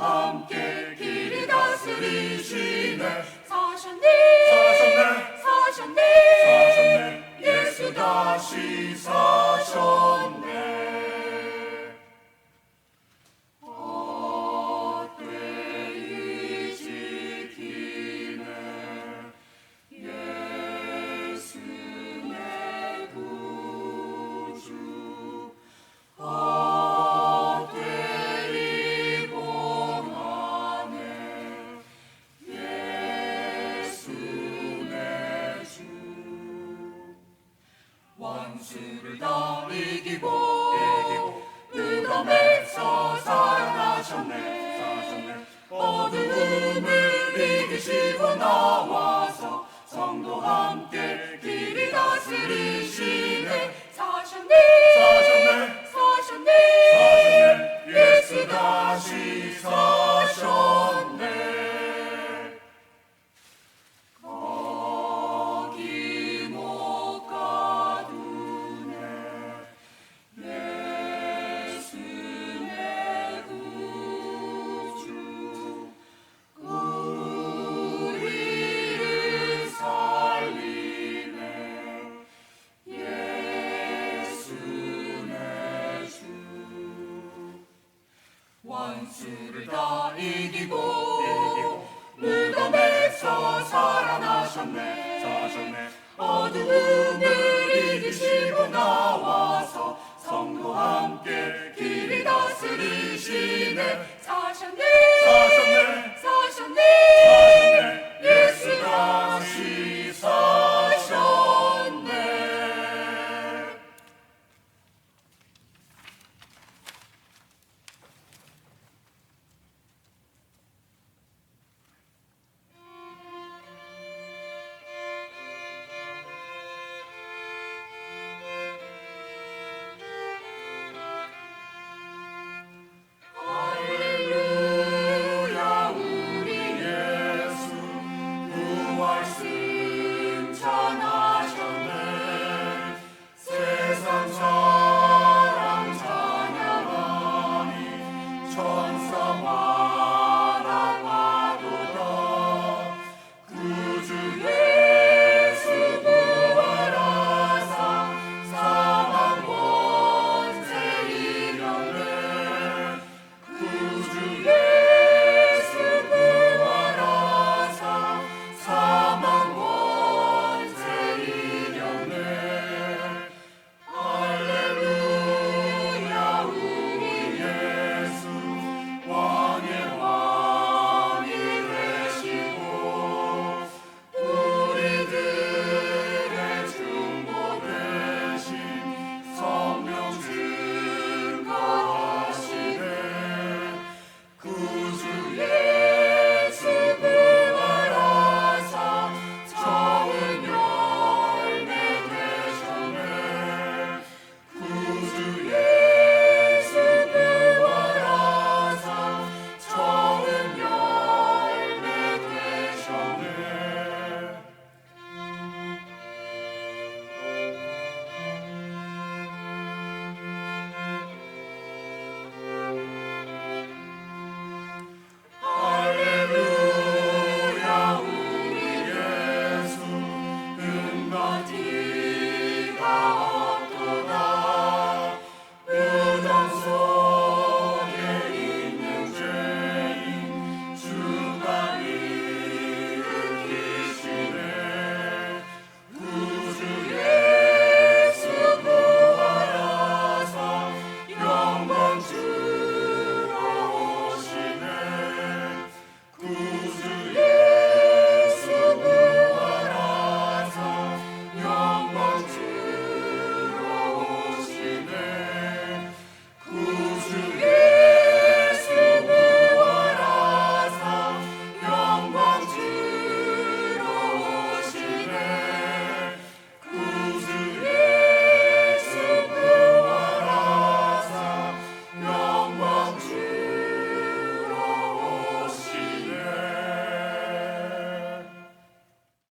함께 길이 다스리시네. 사셨네 사셨네 사셨네. 어두움을 이기시고 나와서 성도 함께 길이 다스리시네. 원수를 다 이기고, 이기고 무덤에서 살아나셨네, 사셨네. 어두움 Son